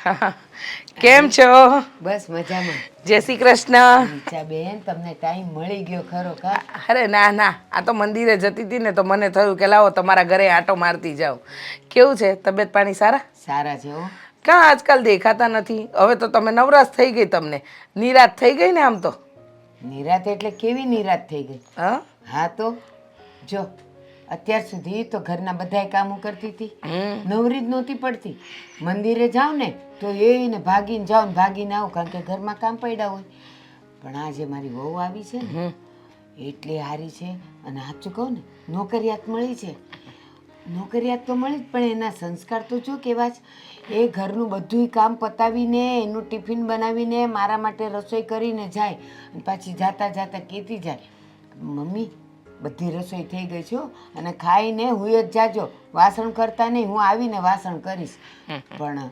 કેમ છો? બસ મજામાં. જય શ્રી કૃષ્ણ. બેન તમને ટાઈમ મળી ગયો ખરો કા અરે ના ના. આ તો મંદિરે જતી હતી ને તો મને થયું કે લાવો તમારા ઘરે આટો મારતી જાઓ. કેવું છે? તબિયત પાણી સારા? સારા છે હો. કાં આજકાલ દેખાતા નથી? હવે તો તમે નવરાશ થઈ ગઈ તમને. નિરાશ થઈ ગઈ ને આમ તો? નિરાત એટલે કેવી નિરાત થઈ ગઈ? હા? હા તો જો. અત્યાર સુધી તો ઘરના બધાય કામો કરતી હતી. નવરી જ નહોતી પડતી. મંદિરે જાઉં ને તો એને ભાગીને જાઉં ને ભાગીને આવું કારણ કે ઘરમાં કામ પડ્યા હોય. પણ આજે મારી વહુ આવી છે ને એટલી હારી છે. અને સાચું કહું ને નોકરિયાત મળી છે. નોકરિયાત તો મળી જ પણ એના સંસ્કાર તો જો કેવા જ એ ઘરનું બધું કામ પતાવીને એનું ટિફિન બનાવીને મારા માટે રસોઈ કરીને જાય. અને પાછી જાતા જાતા કહેતી જાય. મમ્મી બધી રસોઈ થઈ ગઈ છે અને ખાઈને હું જ જાજો. વાસણ કરતા નહીં હું આવીને વાસણ કરીશ. પણ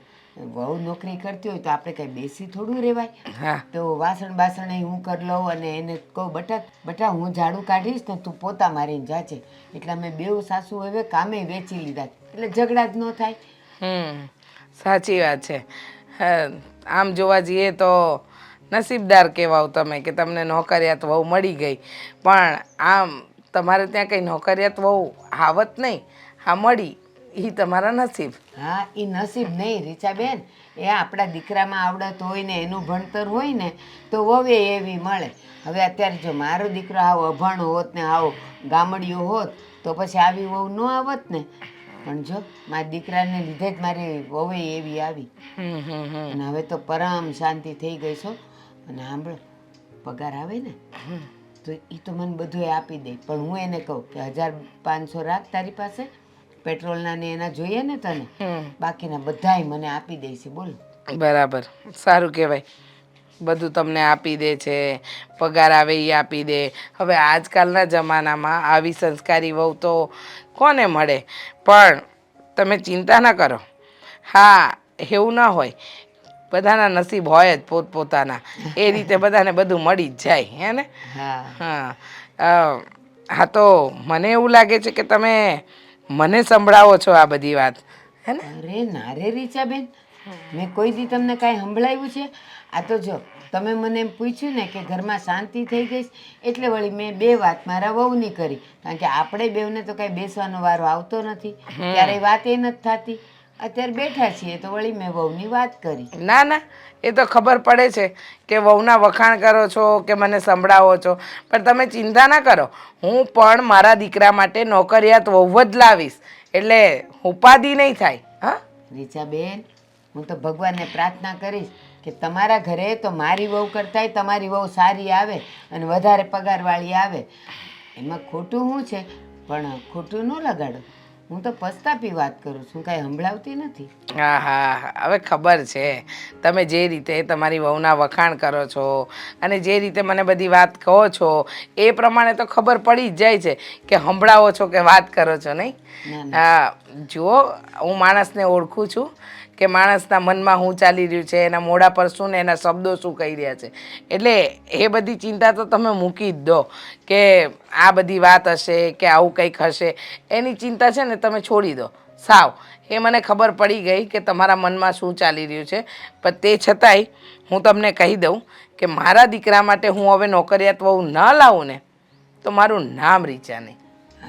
બહુ નોકરી કરતી હોય તો આપણે કઈ બેસી થોડું રહેવાય. હા. તો વાસણ બાસણ હું કરી લઉં અને એને કહું બટા બટા હું ઝાડુ કાઢીશ ને તું પોતા મારીને જાજે. એટલે અમે બેઉ સાસુ હવે કામે વેચી લીધા. એટલે ઝઘડા જ ન થાય. સાચી વાત છે. આમ જોવા જઈએ તો નસીબદાર કહેવાઓ તમે કે તમને નોકરિયાત વહુ મળી ગઈ. પણ આમ તમારે ત્યાં કંઈ નોકરિયાત વહુ આવત નહીં. હા મળી. એ તમારા નસીબ. હા એ નસીબ નહીં રીચાબેન. એ આપણા દીકરામાં આવડત હોય ને એનું ભણતર હોય ને તો વવે એવી મળે. હવે અત્યારે જો મારો દીકરો આવો અભણ હોત ને આવો ગામડિયો હોત તો પછી આવી વહુ ન આવત ને. પણ જો મારા દીકરાને લીધે જ મારી વહુ એવી આવી. અને હવે તો પરમ શાંતિ થઈ ગઈ છો. અને સાંભળો પગાર આવે ને. તો એ તો મને બધું આપી દે. પણ હું એને કહું કે હજાર પાંચસો રાખ તારી પાસે પેટ્રોલના ને એના જોઈએ ને તને બાકીના બધાય મને આપી દે છે બોલ. બરાબર. સારું કહેવાય. બધું તમને આપી દે છે પગાર આવે એ આપી દે. હવે આજકાલના જમાનામાં આવી સંસ્કારી વહુ તો કોને મળે? પણ તમે ચિંતા ન કરો. હા એવું ના હોય. બધાના નસીબ હોય જ પોતપોતાના એ રીતે બધાને બધું મળી જ જાય હે ને? હા. હા. તો મને એવું લાગે છે કે તમે મને સંભળાવો છો આ બધી વાત હે ને? અરે ના રે રીચાબેન મેં કોઈ દી તમને કાંઈ સંભળાવ્યું છે? આ તો જો તમે મને એમ પૂછ્યું ને કે ઘરમાં શાંતિ થઈ ગઈ એટલે વળી મેં બે વાત મારા વહુની કરી. કારણ કે આપણે બેવને તો કાંઈ બેસવાનો વારો આવતો નથી. ત્યારે વાત એ નથી થતી. અત્યારે બેઠા છીએ તો વળી મેં વહુની વાત કરી. ના ના એ તો ખબર પડે છે કે વહુના વખાણ કરો છો કે મને સંભળાવો છો. પણ તમે ચિંતા ના કરો. હું પણ મારા દીકરા માટે નોકરિયાત વહુ જ લાવીશ. એટલે ઉપાધિ નહીં થાય હા? રીચાબેન હું તો ભગવાનને પ્રાર્થના કરીશ કે તમારા ઘરે તો મારી વહુ કરતાંય તમારી વહુ સારી આવે અને વધારે પગારવાળી આવે. એમાં ખોટું શું છે? પણ ખોટું ન લગાડો. હું તો પસ્તાપી વાત કરું છું કાંઈ સંભળાવતી નથી. હા હા હવે ખબર છે તમે જે રીતે તમારી વહુના વખાણ કરો છો અને જે રીતે મને બધી વાત કહો છો એ પ્રમાણે તો ખબર પડી જ જાય છે કે સંભળાવો છો કે વાત કરો છો નહીં? જુઓ હું માણસને ઓળખું છું કે માણસના મનમાં શું ચાલી રહ્યું છે, એના મોઢા પર શું ને એના શબ્દો શું કહી રહ્યા છે. એટલે એ બધી ચિંતા તો તમે મૂકી જ દો કે આ બધી વાત હશે કે આવું કંઈક હશે. એની ચિંતા છે ને તમે છોડી દો. સાવ. એ મને ખબર પડી ગઈ કે તમારા મનમાં શું ચાલી રહ્યું છે. પણ તે છતાંય હું તમને કહી દઉં કે મારા દીકરા માટે હું હવે નોકરિયાત વહુ ન લાવું ને, તો મારું નામ રીચા નહીં.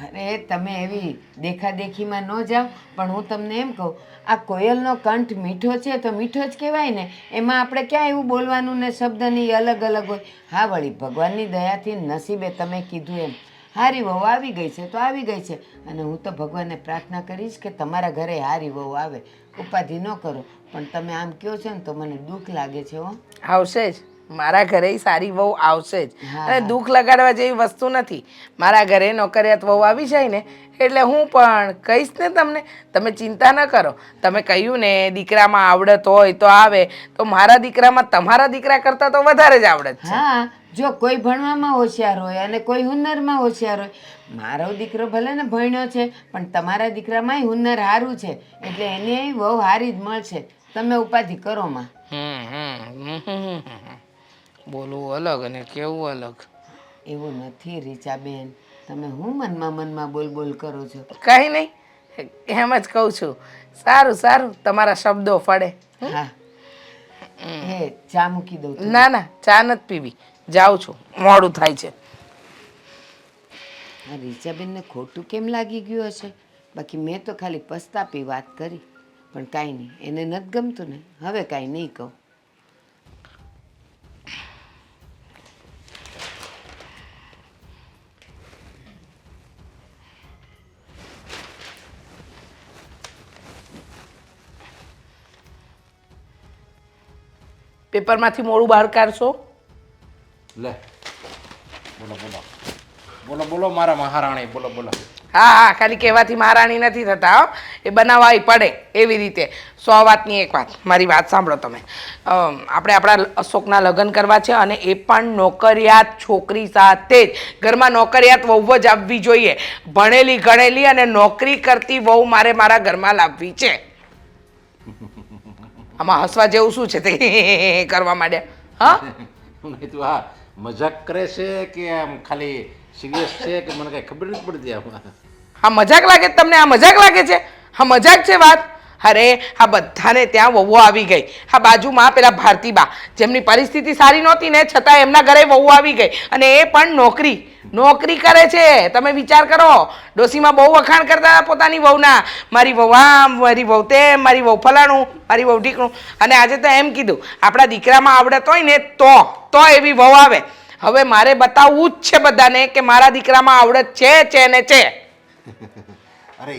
અરે તમે એવી દેખાદેખીમાં ન જાઓ, પણ હું તમને એમ કહું, આ કોયલનો કંઠ મીઠો છે તો મીઠો જ કહેવાય ને, એમાં આપણે ક્યાં એવું બોલવાનું ને શબ્દની અલગ અલગ હોય? હા, વળી ભગવાનની દયાથી નસીબે તમે કીધું એમ. હારી વહુ આવી ગઈ છે તો આવી ગઈ છે. અને હું તો ભગવાનને પ્રાર્થના કરીશ કે તમારા ઘરે હારી વહુ આવે. ઉપાધિ ન કરો, પણ તમે આમ કહો છો ને તો મને દુઃખ લાગે છે હો. આવશે જ. મારા ઘરે સારી વહુ આવશે જ. અને દુઃખ લગાડવા જેવી વસ્તુ નથી. મારા ઘરે નોકરિયાત વહુ આવી જાય ને એટલે હું પણ કહીશ ને તમને તમે ચિંતા ન કરો. તમે કહ્યું ને દીકરામાં આવડત હોય તો આવે. તો મારા દીકરામાં તમારા દીકરા કરતાં તો વધારે જ આવડત છે. હા જો કોઈ ભણવામાં હોશિયાર હોય અને કોઈ હુનરમાં હોશિયાર હોય મારો દીકરો ભલે ને ભણ્યો છે પણ તમારા દીકરામાંય હુનર સારું છે. એટલે એને બહુ સારી જ મળશે. તમે ઉપાધિ કરો માં. બોલવું અલગ અને કેવું અલગ? એવું નથી રીચાબેન. તમે હું મનમાં મનમાં બોલ બોલ કરો છો? કંઈ નહીં. એમ જ કહું છું. સારું સારું. તમારા શબ્દો ફળે હા. એ ચા મૂકી દઉં ના ના. ચા નથી પીવી. જાઉં છું. મોડું થાય છે. રીચાબેનને ખોટું કેમ લાગી ગયું હશે? બાકી મેં તો ખાલી પસ્તાપી વાત કરી. પણ કાંઈ નહીં. એને નથી ગમતું ને. હવે કાંઈ નહીં કહું. પેપરમાંથી મોડું બહાર કાઢશો? લે. બોલો બોલો. બોલો બોલો મારા મહારાણી બોલો બોલો. હા હા ખાલી કહેવાથી મહારાણી નથી થતા હો. એ બનાવવાય પડે એવી રીતે. સો વાતની એક વાત મારી વાત સાંભળો તમે. આપણે આપણા અશોકના લગ્ન કરવા છે અને એ પણ નોકરિયાત છોકરી સાથે જ. ઘરમાં નોકરિયાત વહુ જ આવવી જોઈએ. ભણેલી ગણેલી અને નોકરી કરતી વહુ મારે મારા ઘરમાં લાવવી છે. આમાં હસવા જેવું શું છે તે કરવા માંડ્યા હા? નહીં તું હા મજાક કરે છે કે આમ ખાલી સિરિયસ છે કે મને કઈ ખબર નથી પડતી આમાં? હા મજાક લાગે તમને? આ મજાક લાગે છે? હા મજાક છે વાત. અરે, આ બધાને ત્યાં વહુ આવી ગઈ. હા બાજુમાં પેલા ભારતીબા, જેમની પરિસ્થિતિ સારી નહોતી ને છતાં એમના ઘરે વહુ આવી ગઈ. અને એ પણ નોકરી નોકરી કરે છે. તમે વિચાર કરો, ડોસીમાં બહુ વખાણ કરતા પોતાની વહુના. મારી વહુ આમ મારી વહુ તેમ, મારી વહુ ફલાણું, મારી વહુ ઢીકણું. અને આજે તો એમ કીધું, આપણા દીકરામાં આવડત હોય ને, તો તો એવી વહુ આવે. હવે મારે બતાવવું જ છે બધાને કે મારા દીકરામાં આવડત છે છે ને છે. અરે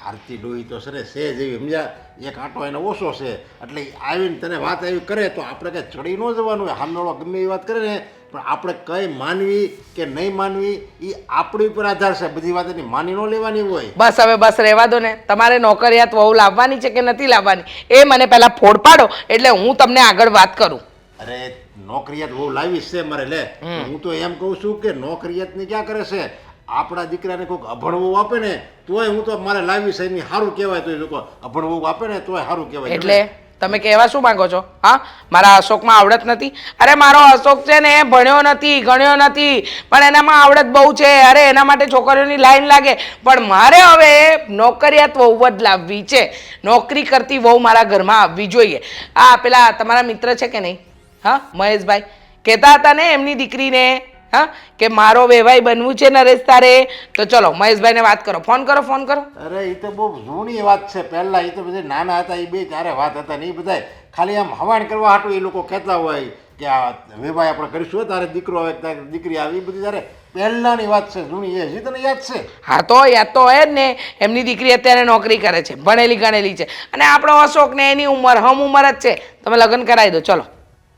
ઈ લોહી ડોહી તો સરે છે જેવી સમજ્યા એક આંટો એને ઓછો છે. એટલે આવીને તને વાત આવી કરે તો આપણે કંઈ ચડી ન જવાનું હોય સામેવાળો ગમે એવી વાત કરે ને પણ આપણે કઈ માનવી કે નહીં માનવી એ આપણી ઉપર આધાર છે. બધી વાત એની માની ન લેવાની હોય. બસ હવે બસ રહેવા દો ને. તમારે નોકરિયાત વહુ લાવવાની છે કે નથી લાવવાની? એ મને પહેલા ફોડ પાડો એટલે હું તમને આગળ વાત કરું. અરે નોકરિયાત બહુ લાવી છે મારે લે. હું તો એમ કહું છું કે નોકરિયાત ને ક્યાં કરે છે? આપણા દીકરાને કોઈક અભણવું આપે ને, તોય હું તો મારે લાવી એની સારું કહેવાય તો લોકો અભણવું આપે ને, તોય સારું કહેવાય. એટલે તમે કહેવા શું માંગો છો? હા? મારા અશોકમાં આવડત નથી? અરે, મારો અશોક છે ને, એ ભણ્યો નથી, ગણ્યો નથી, પણ એનામાં આવડત બહુ છે. અરે, એના માટે છોકરીઓની લાઈન લાગે. પણ મારે હવે નોકરિયાત વહુ જ લાવવી છે. નોકરી કરતી વહુ મારા ઘરમાં આવવી જોઈએ. આ પેલા તમારા મિત્ર છે કે નહીં? હા, મહેશભાઈ? કહેતા હતા ને એમની દીકરીને હા? કે મારો વેવાય બનવું છે નરેશ તારે? તો ચલો મહેશભાઈને વાત કરો. ફોન કરો ફોન કરો. અરે એ તો બહુ જૂની વાત છે. પહેલા એ તો બધા નાના હતા એ બે ત્યારે વાત હતા ને એ બધા ખાલી આમ હવાણ કરવા હાટું એ લોકો કહેતા હોય કે આ વેવાય આપણે કરીશું તારે દીકરો આવે તારે દીકરી આવી બધી ત્યારે પહેલાની વાત છે જૂની. એ હજી તને યાદ છે? હા તો યાદ તો હોય જ ને. એમની દીકરી અત્યારે નોકરી કરે છે ભણેલી ગણેલી છે. અને આપણો અશોક ને એની ઉંમર હમ ઉંમર જ છે. તમે લગ્ન કરાવી દો ચલો.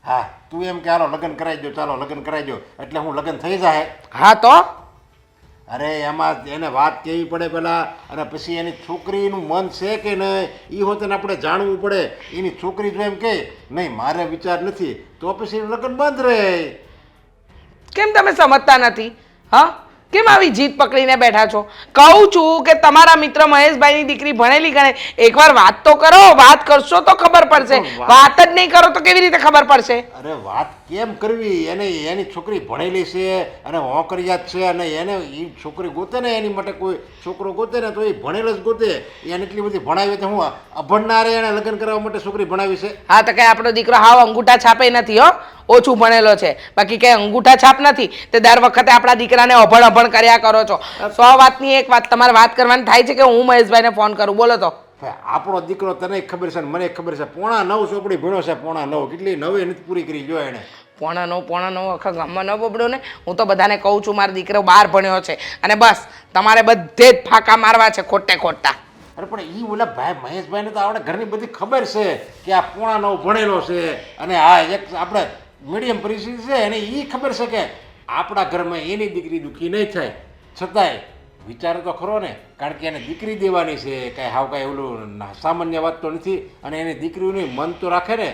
હા તું એમ કે હાલો લગ્ન કરાવી દો ચાલો લગ્ન કરાવી દો એટલે હું લગ્ન થઈ જાય. હા તો? અરે એમાં એને વાત કેવી પડે પેલા? અને પછી એની છોકરીનું મન છે કે નહીં? એ હોતને આપણે જાણવું પડે. એની છોકરી જો એમ કે નહીં મારે વિચાર નથી. તો પછી લગ્ન બંધ રહે. કેમ તમે સમજતા નથી? હા? કેમ આવી જીત પકડીને બેઠા છો? કહું છું કે તમારા મિત્ર મહેશભાઈની દીકરી ભણેલી ગણે એકવાર વાત તો કરો વાત કરશો તો ખબર પડશે. વાત જ નહીં કરો તો કેવી રીતે ખબર પડશે? અરે વાત કેમ કરવી એને એની છોકરી ભણેલી છે અને હોકરિયાત છે અને એને એ છોકરી ગોતે ને એની માટે કોઈ છોકરો ગોતે ને તો એ ભણેલો જ ગોતે. એને એટલી બધી ભણાવી તો હું અભણનારે એને લગ્ન કરવા માટે છોકરી ભણાવી છે. હા તો કઈ આપણો દીકરો હાવ અંગૂઠા છાપે નથી હો. ઓછું ભણેલો છે. બાકી કઈ અંગૂઠા છાપ નથી. તે દર વખતે આપણા દીકરાને અભણ અભણ કર્યા કરો છો. સો વાતની એક વાત તમારે વાત કરવાની થાય છે કે હું મહેશભાઈને ફોન કરું? બોલો તો. આપણો દીકરો તને ખબર છે ને મને ખબર છે. પોણા નવ ચોપડી ભણ્યો છે પોણા નવ. કેટલી નવી નથી પૂરી કરી જો એને. પોણા નવ પોણા નવ આખા ગામમાં ન બબડો ને, હું તો બધાને કહું છું, મારો દીકરો બહાર ભણ્યો છે. અને બસ, તમારે બધે જ ફાંકા મારવા છે, ખોટે ખોટા. અરે, પણ એ ઓલા ભાઈ મહેશભાઈને તો આપણે ઘરની બધી ખબર છે કે આ પોણા નવ ભણેલો છે અને આ એક આપણે મીડિયમ પરિસ્થિતિ છે એને એ ખબર છે કે આપણા ઘરમાં એની દીકરી દુઃખી નહીં થાય. છતાંય વિચાર તો ખરો ને, કારણ કે એને દીકરી દેવાની છે, કાંઈ હાવ કાંઈ ઓલું સામાન્ય વાત તો નથી. અને એની દીકરીનું મન તો રાખે ને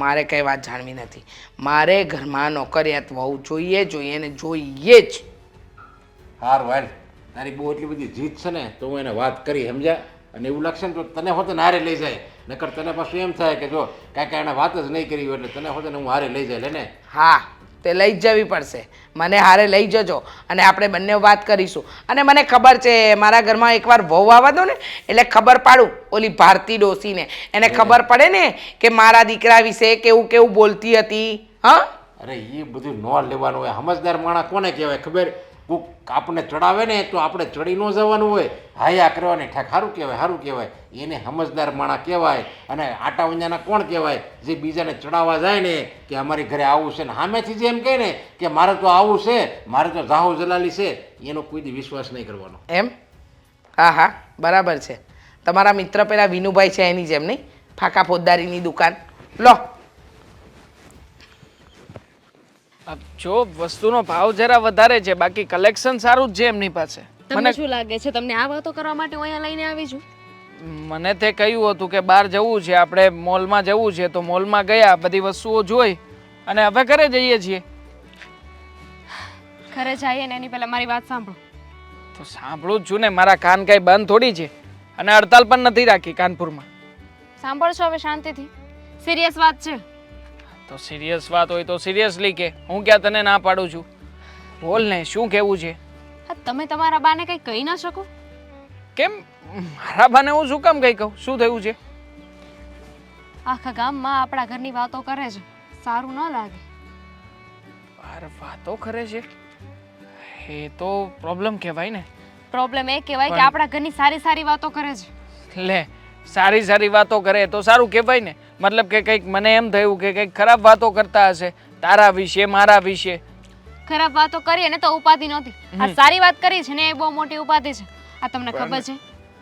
મારે કંઈ વાત જાણવી નથી. મારે ઘરમાં નોકરિયાત વહુ જોઈએ જોઈએ ને જોઈએ જ. હાર હાલ તારી બહુ એટલી બધી જીત છે ને તો હું એને વાત કરી સમજ્યા? અને એવું લાગશે ને તો તને હોતે હારે લઈ જાય. નકર તને પાછું એમ થાય કે જો કાંઈ કાંઈ એને વાત જ નહીં કરી હોય એટલે તને હોતે ને હું હારે લઈ જાય લે ને? હા. તે લઈ જ જવી પડશે. મને હારે લઈ જજો અને આપણે બંને વાત કરીશું. અને મને ખબર છે મારા ઘરમાં એકવાર વહુ આવવા દો ને એટલે ખબર પાડું ઓલી ભારતી ડોસીને. એને ખબર પડે ને કે મારા દીકરા વિશે કેવું કેવું બોલતી હતી હા? અરે એ બધું ન લેવાનું હોય. સમજદાર માણસ કોને કહેવાય? ખબર? કોક આપણને ચડાવે ને તો આપણે ચડી ન જવાનું હોય. હાયા કરવાની ઠાક સારું કહેવાય સારું કહેવાય. એને સમજદાર માણા કહેવાય અને આટા ઊંઝાના કોણ કહેવાય? જે બીજાને ચડાવવા જાય ને કે અમારી ઘરે આવું છે ને સામેથી જે એમ કહે ને કે મારે તો આવું છે, મારે તો જાહો જલાલી છે, એનો કોઈ દી વિશ્વાસ નહીં કરવાનો. એમ? હા હા બરાબર છે. તમારા મિત્ર પેલા વિનુભાઈ છે એની જેમ નહીં? ફાકા ફોજદારીની દુકાન. લો. જો વસ્તુનો ભાવ જરા વધારે છે બાકી કલેક્શન સારું જ છે એમની પાસે. તમને શું લાગે છે? તમને આ વાતો કરવા માટે હું અહીંયા લઈને આવી છું? મને તે કહ્યું હતું કે બહાર જવું છે આપણે મોલમાં જવું છે તો મોલમાં ગયા બધી વસ્તુઓ જોઈ અને હવે ઘરે જઈએ છીએ. ઘરે જઈએ ને એની પહેલા મારી વાત સાંભળો. તો સાંભળું જ છું ને મારા કાન કાંઈ બંધ થોડી છે અને હડતાલ પણ નથી રાખી કાનપુરમાં. સાંભળશો હવે શાંતિથી. સિરિયસ વાત છે. તો સિરિયસ વાત હોય તો સિરિયસલી કે હું ક્યાં તને ના પાડું છું? બોલ ને શું કહેવું છે? હા તમે તમારા બાને કંઈ કહી ના શકો? કેમ? મારા બાને હું શું કામ કંઈ કહું? શું થયું છે? આખા ગામમાં આપણા ઘરની વાતો કરે છે. સારું ન લાગે. બાર વાતો કરે છે? એ તો પ્રોબ્લેમ કહેવાય ને. પ્રોબ્લેમ એ કહેવાય કે આપણા ઘરની સારી સારી વાતો કરે છે. લે સારી સારી વાતો કરે તો સારું કહેવાય ને. મતલબ કે કંઈક મને એમ થયું કે કંઈક ખરાબ વાતો કરતા હશે તારા વિશે મારા વિશે. ખરાબ વાતો કરી ને તો ઉપાધિ નહોતી. આ સારી વાત કરી છે ને એ બહુ મોટી ઉપાધિ છે. આ તમને ખબર છે?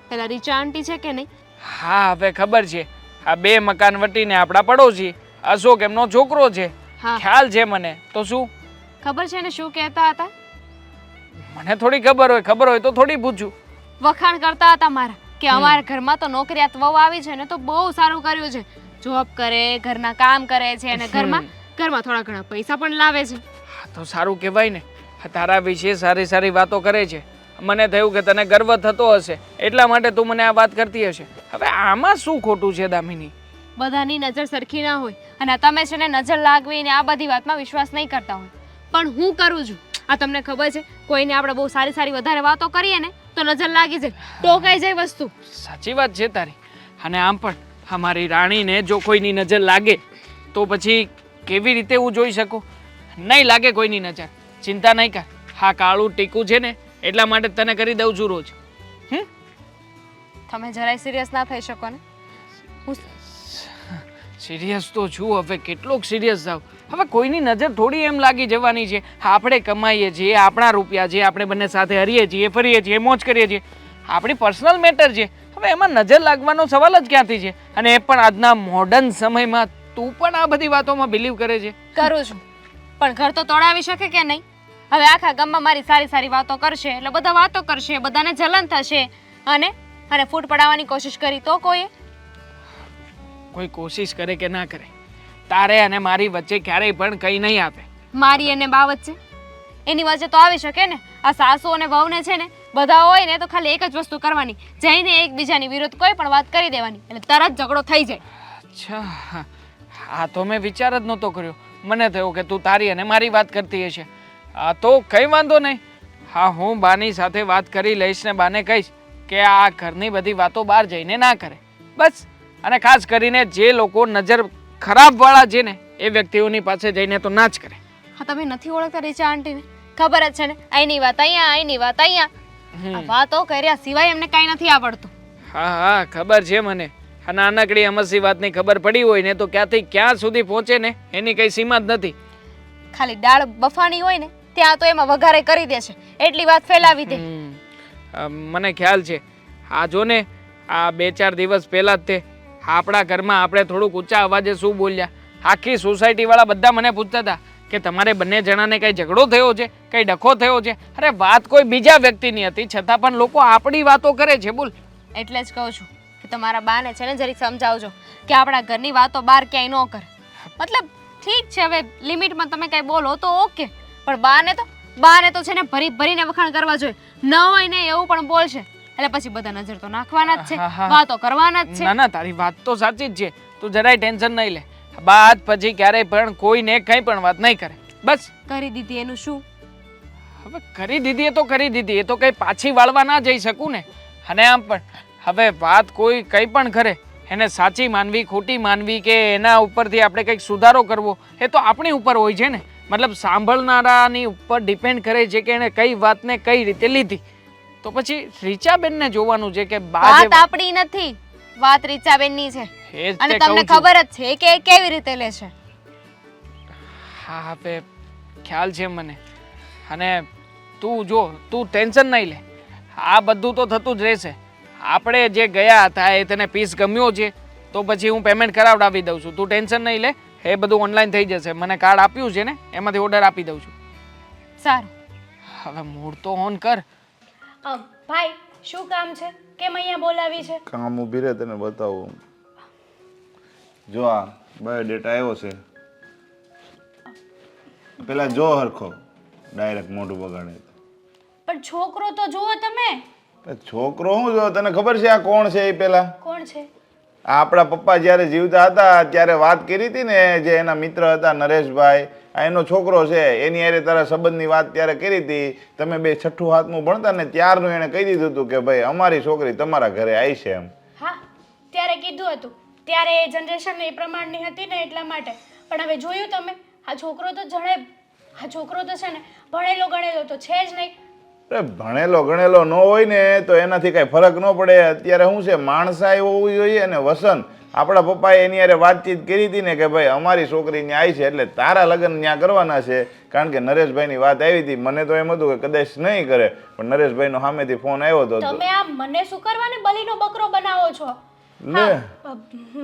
પેલા રીચા આંટી છે કે નહીં? હા હવે ખબર છે. આ બે મકાન વટીને આપણા પડોશી અશોક એમનો છોકરો છે. હા. ખ્યાલ છે મને. તો શું? ખબર છે ને શું કહેતા હતા? મને થોડી ખબર હોય ખબર હોય તો થોડી પૂછું. વખાણ કરતા હતા મારા. કે અમારા ઘરમાં તો નોકરિયાત વહુ આવી છે ને તો બહુ સારું કર્યું છે. જોબ કરે ઘરના કામ કરે છે અને ઘરમાં ઘરમાં થોડા ઘણા પૈસા પણ લાવે છે. તો સારું કહેવાય ને. તારા વિશે સારી સારી વાતો કરે છે. મને થયું કે તને ગર્વ થતો હશે. એટલા માટે તું મને આ વાત કરતી હશે. હવે આમાં શું ખોટું છે દામિની? બધાની નજર સરખી ના હોય અને તમે છે ને નજર લાગવીને આ બધી વાતમાં વિશ્વાસ નહીં કરતા હોય. પણ હું કરું છું. આ તમને ખબર છે કોઈને આપણે બહુ સારી સારી વધારે વાતો કરીએ ને તો નજર લાગી જાય ટોકાઈ જાય વસ્તુ સાચી વાત છે તારી અને આમ પણ અમારી રાણીને જો કોઈની નજર લાગે તો પછી કેવી રીતે હું જોઈ શકું નહીં લાગે કોઈની નજર ચિંતા નહીં કર હા કાળું ટીકું છે ને એટલા માટે તને કરી દઉં છું રોજ હમ તમે જરાય સિરિયસ ના થઈ શકો ને હું સિરિયસ તો છું હવે કેટલોક સિરિયસ થાવ હવે કોઈની નજર થોડી એમ લાગી જવાની છે. આપણે કમાઈએ છીએ આપણા રૂપિયા છે આપણે બંને સાથે હરીએ છીએ ફરીએ છીએ મોજ કરીએ છીએ. આપણી પર્સનલ મેટર છે. હવે એમાં નજર લાગવાનો સવાલ જ ક્યાંથી છે? અને એ પણ આજના મોડર્ન સમયમાં તું પણ આ બધી વાતોમાં બિલીવ કરે છે? કરું છું. પણ ઘર તો તોડાવી શકે કે નહીં? હવે આખા ગામમાં મારી સારી સારી વાતો કરશે એટલે બધા વાતો કરશે બધાને જલન થશે. અને અને ફૂટ પડાવવાની કોશિશ કરી તો કોઈએ? કોઈ કોશિશ કરે કે ના કરે? તારે અને મારી વચ્ચે ક્યારેય પણ કંઈ નહીં આપે મારી અને બા વચ્ચે? એની વચ્ચે તો આવી શકે ને? આ સાસુ અને વહુને છે ને બધા હોય ને તો ખાલી એક જ વસ્તુ કરવાની. જઈને એકબીજાની વિરુદ્ધ કોઈ પણ વાત કરી દેવાની એટલે તરત ઝઘડો થઈ જાય. અચ્છા આ તો મેં વિચાર જ નહોતો કર્યો. મને થયું કે તું તારી અને મારી વાત કરતી હશે. આ તો કંઈ વાંધો નહીં. હા હું બાની સાથે વાત કરી લઈશ ને બાને કહીશ કે આ ઘરની બધી વાતો બહાર જઈને ના કરે. બસ. અને ખાસ કરીને જે લોકો નજર ખરાબવાળા છે ને એ વ્યક્તિઓની પાસે જઈને તો ના જ કરે. હા તમે નથી ઓળખતા રીચા આંટીને ખબર જ છે ને? અહીંની વાત અહીંયા અહીંની વાત અહીંયા. આ વાતો કર્યા સિવાય એમને કાંઈ નથી આવડતું. હા હા ખબર છે મને. આ નાનકડી અમસી વાતની ખબર પડી હોય ને તો ક્યાંથી ક્યાં સુધી પહોંચે ને એની કઈ સીમા જ નથી. ખાલી દાળ બફાણી હોય ને ત્યાં તો એમાં વઘારે કરી દે છે. એટલી વાત ફેલાવી દે. મને ખ્યાલ છે. આ જો ને આ બે ચાર દિવસ પહેલા જ તે આપણા ઘરમાં આપણે થોડુંક ઊંચા અવાજે શું બોલ્યા? આખી સોસાયટીવાળા બધા મને પૂછતા હતા કે તમારે બંને જણાને કંઈ ઝઘડો થયો છે? કંઈ ડખો થયો છે? અરે વાત કોઈ બીજા વ્યક્તિની હતી, છતાં પણ લોકો આપણી વાતો કરે છે, બોલ. એટલે જ કહું છું કે તમારા બાને છે ને જરીક સમજાવજો કે આપણા ઘરની વાતો બહાર ક્યાંય ન કરે. મતલબ ઠીક છે, હવે લિમિટમાં તમે કાંઈ બોલો તો ઓકે, પણ બાને તો બાને તો છે ને ભરી ભરીને વખાણ કરવા જોઈએ. ન હોય ને એવું પણ બોલશે. એટલે પછી બધા નજર તો નાખવાના જ છે. વાતો કરવાના જ છે. ના ના તારી વાત તો સાચી જ છે. તું જરાય ટેન્શન નહીં લે. બાદ પછી ક્યારેય પણ કોઈને કંઈ પણ વાત નહીં કરે. બસ. કરી દીધી એનું શું? હવે કરી દીધી એ તો કરી દીધી. એ તો કંઈ પાછી વાળવા ના જઈ શકું ને. અને આમ પણ હવે વાત કોઈ કંઈ પણ કરે એને સાચી માનવી ખોટી માનવી કે એના ઉપરથી આપણે કંઈક સુધારો કરવો એ તો આપણી ઉપર હોય છે ને. મતલબ સાંભળનારાની ઉપર ડિપેન્ડ કરે છે કે એણે કઈ વાતને કઈ રીતે લીધી. તો પછી રીચાબેનને જોવાનું છે કે બા જે વાત આપણી નથી. વાત રીચાબેનની છે. એ જ અને તે તમને કહું છું. ખબર જ છે કે એ કેવી રીતે લે છે. હા હવે ખ્યાલ છે મને. અને તું જો તું ટેન્શન નહીં લે. આ બધું તો થતું જ રહેશે. આપણે જે ગયા હતા એ તને પીસ ગમ્યો છે તો પછી હું પેમેન્ટ કરાવડાવી દઉં છું. તું ટેન્શન નહીં લે. એ બધું ઓનલાઈન થઈ જશે. મને કાર્ડ આપ્યું છે ને એમાંથી ઓર્ડર આપી દઉં છું. સારું. હવે મૂડ તો ઓન કર. અ, ભાઈ શું કામ છે? કેમ અહીંયા બોલાવી છે? કામ ઊભી રહે તને બતાવું. જો આ બાયોડેટા આવ્યો છે. પેલા જો હરખો ડાયરેક્ટ મોઢું બગાડે. પણ છોકરો તો જુઓ તમે. એ છોકરો શું જો તને ખબર છે આ કોણ છે એ પેલા? કોણ છે? આ આપણા પપ્પા જ્યારે જીવતા હતા ત્યારે વાત કરી હતી ને જે એના મિત્ર હતા નરેશભાઈ આ એનો છોકરો છે એની યારે તારા સંબંધની વાત ત્યારે કરી હતી. તમે બે છઠ્ઠું હાથનું ભણતા ને ત્યારનું એણે કહી દીધું હતું કે ભાઈ અમારી છોકરી તમારા ઘરે આવી છે એમ. હા ત્યારે કીધું હતું. ત્યારે એ જનરેશન એ પ્રમાણની હતી ને એટલા માટે. પણ હવે જોયું તમે આ છોકરો તો જણે આ છોકરો તો છે ને ભણેલો ગણેલો તો છે જ નહીં. અરે ભણેલો ગણેલો ન હોય ને તો એનાથી કાંઈ ફરક ન પડે. અત્યારે શું છે માણસાઈ હોવું જોઈએ અને વસન. આપણા પપ્પાએ એની યારે વાતચીત કરી હતી ને કે ભાઈ અમારી છોકરી ત્યાં આવી છે એટલે તારા લગ્ન ત્યાં કરવાના છે. કારણ કે નરેશભાઈની વાત આવી હતી. મને તો એમ હતું કે કદાચ નહીં કરે પણ નરેશભાઈનો સામેથી ફોન આવ્યો હતો. તમે આ મને શું કરવાને બલીનો બકરો બનાવો છો?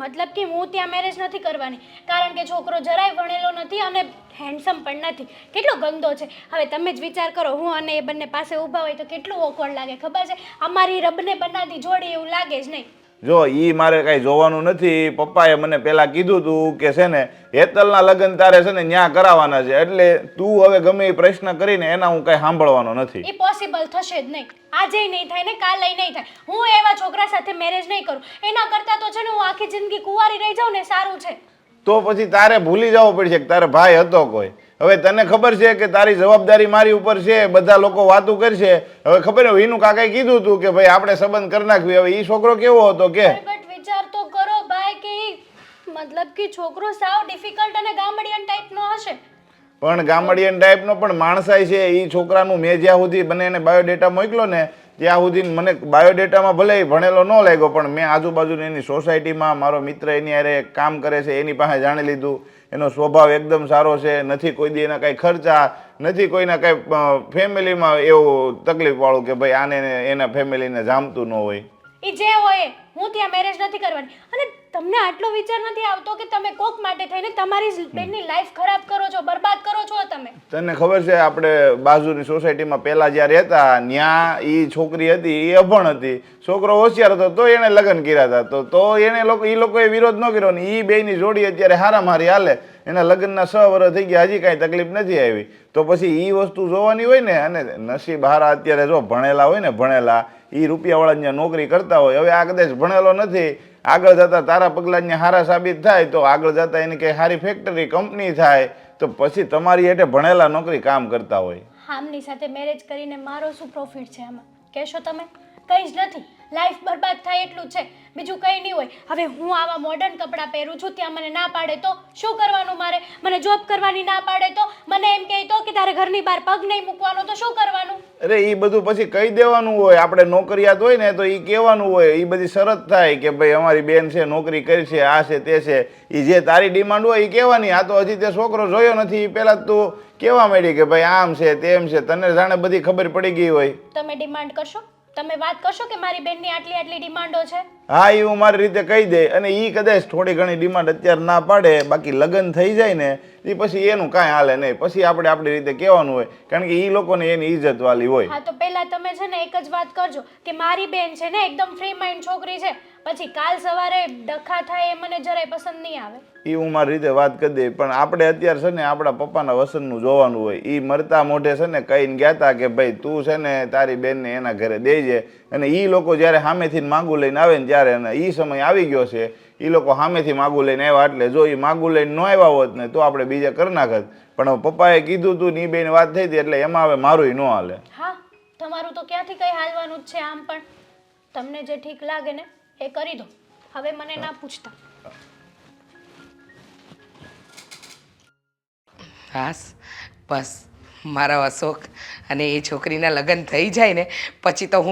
મતલબ કે હું ત્યાં મેરેજ નથી કરવાની. કારણ કે છોકરો જરાય ભણેલો નથી અને હેન્ડસમ પણ નથી. કેટલો ગંદો છે. હવે તમે જ વિચાર કરો હું અને એ બંને પાસે ઊભા હોય તો કેટલું ઓકવર્ડ લાગે ખબર છે? અમારી રબને બનાતી જોડી એવું લાગે જ નહીં. જો એ મારે કાંઈ જોવાનું નથી પપ્પાએ મને પહેલાં કીધું હતું કે છે ને હેતલના લગ્ન તારે છે ને ન્યા કરાવવાના છે એટલે તું હવે ગમે એ પ્રશ્ન કરીને એના હું કાંઈ સાંભળવાનો નથી. એ પોસિબલ થશે જ નહીં. આજે નહીં થાય ને કાલ નહીં થાય. હું એવા છોકરા સાથે મેરેજ નહીં કરું. એના કરતાં તો છે ને હું આખી જિંદગી કુંવારી રહી જાઉં ને સારું છે. તો પછી તારે ભૂલી જવું પડશે કે તારે ભાઈ હતો કોઈ. હવે તને ખબર છે કે તારી જવાબદારી મારી ઉપર છે બધા લોકો વાતો કરશે. હવે ખબર વિનુ કાકાએ કીધું હતું કે ભાઈ આપણે સંબંધ કરી નાખવી. હવે એ છોકરો કેવો હતો કે? બટ વિચાર તો કરો ભાઈ કે મતલબ કે છોકરો સાવ ડિફિકલ્ટ અને ગામડિયન ટાઈપનો હશે. પણ ગામડિયન ટાઈપનો પણ માણસાઈ છે. એ છોકરાનું મેં જ્યાં સુધી મને એને બાયોડેટા મોકલો ને ત્યાં સુધી મને બાયોડેટામાં ભલે ભણેલો ન લાગ્યો, પણ મેં આજુબાજુની એની સોસાયટીમાં, મારો મિત્ર એની હારે કામ કરે છે, એની પાસે જાણી લીધું. એનો સ્વભાવ એકદમ સારો છે, નથી કોઈ દી એના કાંઈ ખર્ચા, નથી કોઈના કાંઈ ફેમિલીમાં એવું તકલીફવાળું કે ભાઈ આને એના ફેમિલીને જામતું ન હોય. એ જે હોય, હું ત્યાં મેરેજ નથી કરવાની. અને તમને આટલો વિચાર નથી આવતો કે તમે કોક માટે થઈને તમારી બેનની લાઈફ ખરાબ કરો છો બરબાદ કરો છો તમે? તને ખબર છે આપણે બાજુની સોસાયટીમાં પહેલા જ્યારે હતા ત્યાં એ છોકરી હતી એ અભણ હતી. છોકરો હોશિયાર હતો તો એણે લગ્ન કર્યા હતા. તો તો એને લોકો એ લોકોએ વિરોધ ન કર્યો ને એ બેની જોડી અત્યારે હારામારી હાલે. એના લગ્નના છ વર્ષ થઈ ગયા હજી કાંઈ તકલીફ નથી આવી. તો પછી એ વસ્તુ જોવાની હોય ને અને નસીબ હારા અત્યારે જો ભણેલા હોય ને ભણેલા એ રૂપિયાવાળા નોકરી કરતા હોય હવે આ કદાચ ભણેલો નથી. આગળ જતાં તારા પગલાં હારા સાબિત થાય તો આગળ જતાં એની કંઈ સારી ફેક્ટરી કંપની થાય તો પછી તમારી હેઠે ભણેલા નોકરી કામ કરતા હોય. આમની સાથે મેરેજ કરીને મારો શું પ્રોફિટ છે આમાં? કહેશો તમે? કંઈ જ નથી. લાઈફ બરબાદ થાય એટલું છે. બીજું કંઈ નહીં હોય. હવે હું આવા મોડર્ન કપડાં પહેરું છું ત્યાં મને ના પાડે તો શું કરવાનું મારે? મને જોબ કરવાની ના પાડે તો? મને એમ કહે તો કે તારે ઘરની બહાર પગ નહીં મૂકવાનો તો શું કરવાનું? અરે એ બધું પછી કહી દેવાનું હોય. આપણે નોકરિયાત હોય ને તો એ કહેવાનું હોય. એ બધી શરત થાય કે ભાઈ અમારી બેન છે નોકરી કરી છે આ છે તે છે. એ જે તારી ડિમાન્ડ હોય એ કહેવાની. આ તો હજી તે છોકરો જોયો નથી. એ પહેલાં તું કહેવા માંડી કે ભાઈ આમ છે તેમ છે. તને જાણે બધી ખબર પડી ગઈ હોય. તમે ડિમાન્ડ કરશો? તમે વાત કરશો કે મારી બેનની આટલી આટલી ડિમાન્ડો છે? હા એ હું મારી રીતે કહી દે અને એ કદાચ થોડી ઘણી ડિમાન્ડ અત્યારે ના પાડે બાકી લગ્ન થઈ જાય ને એ પછી એનું કાંઈ હાલે નહીં. પછી આપણે આપણી રીતે કહેવાનું હોય કારણ કે એ લોકોને એની ઇજ્જત વાલી હોય. હા તો પહેલા તમે છે ને એક જ વાત કરજો કે મારી બેન છે ને એકદમ ફ્રી માઇન્ડ છોકરી છે. પછી કાલ સવારે ડખા થાય એ મને જરાય પસંદ નહીં આવે. એ હું મારી રીતે વાત કરી દઈ પણ આપણે અત્યારે છે ને આપણા પપ્પાના વસનનું જોવાનું હોય. એ મરતા મોઢે છે ને કહીને ગયા હતા કે ભાઈ તું છે ને તારી બેનને એના ઘરે દેજે અને એ લોકો જ્યારે સામેથી માગું લઈને આવે ને ત્યારે અને એ સમય આવી ગયો છે એ લોકો સામેથી માગું લઈને આવ્યા. એટલે જો એ માગું લઈને ન આવ્યા હોત ને તો આપણે બીજા કરી નાખત. પણ પપ્પાએ કીધું તું ને એ બેન વાત થઈ હતી એટલે એમાં હવે મારું ન હાલે. હા તમારું તો ક્યાંથી કઈ હાલવાનું જ છે આમ પણ? તમને જે ઠીક લાગે ને. એ કરી દો. હવે મને ના પૂછતા. હાસ બસ મારા અશોક અને એ છોકરીના લગ્ન થઈ જાય ને પછી તો હું